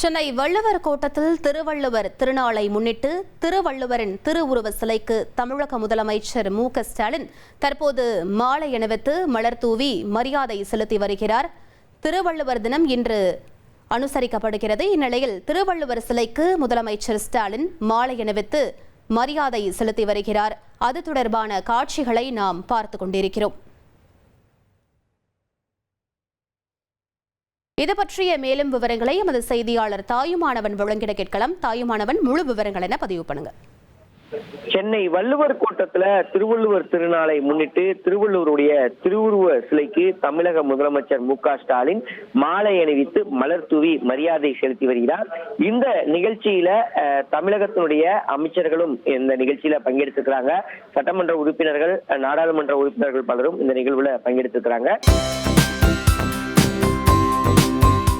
சென்னை வள்ளுவர் கோட்டத்தில் திருவள்ளுவர் திருநாளை முன்னிட்டு திருவள்ளுவரின் திருவுருவ சிலைக்கு தமிழக முதலமைச்சர் மு க ஸ்டாலின் தற்போது மாலை அணிவித்து மலர் தூவி மரியாதை செலுத்தி வருகிறார். திருவள்ளுவர் தினம் இன்று அனுசரிக்கப்படுகிறது. இந்நிலையில் திருவள்ளுவர் சிலைக்கு முதலமைச்சர் ஸ்டாலின் மாலை அணிவித்து மரியாதை செலுத்தி வருகிறார். அது தொடர்பான காட்சிகளை நாம் பார்த்து கொண்டிருக்கிறோம். இது பற்றிய மேலும் விவரங்களை எமது செய்தியாளர் தாயுமானவன் வழங்கிட கேட்கலாம். தாயுமானவன் முழு விவரங்கள் என பதிவு பண்ணுங்க. சென்னை வள்ளுவர் கோட்டத்துல திருவள்ளுவர் திருநாளை முன்னிட்டு திருவள்ளுவருடைய திருவுருவ சிலைக்கு தமிழக முதலமைச்சர் மு ஸ்டாலின் மாலை அணிவித்து மலர் தூவி மரியாதை செலுத்தி வருகிறார். இந்த நிகழ்ச்சியில தமிழகத்தினுடைய அமைச்சர்களும் இந்த நிகழ்ச்சியில பங்கெடுத்துக்கிறாங்க சட்டமன்ற உறுப்பினர்கள் நாடாளுமன்ற உறுப்பினர்கள் பலரும் இந்த நிகழ்வுல பங்கெடுத்துக்கிறாங்க